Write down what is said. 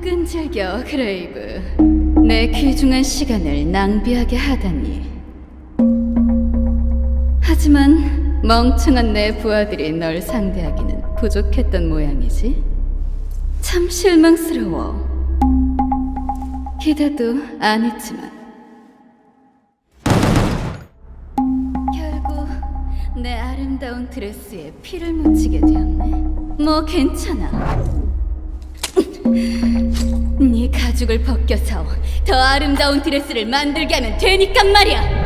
끈질겨, 그레이브. 내 귀중한 시간을 낭비하게 하다니. 하지만 멍청한 내 부하들이 널 상대하기는 부족했던 모양이지. 참 실망스러워. 기대도 안 했지만. 결국 내 아름다운 드레스에 피를 묻히게 되었네. 뭐 괜찮아. 네 가죽을 벗겨서 더 아름다운 드레스를 만들게 하면 되니까 말이야.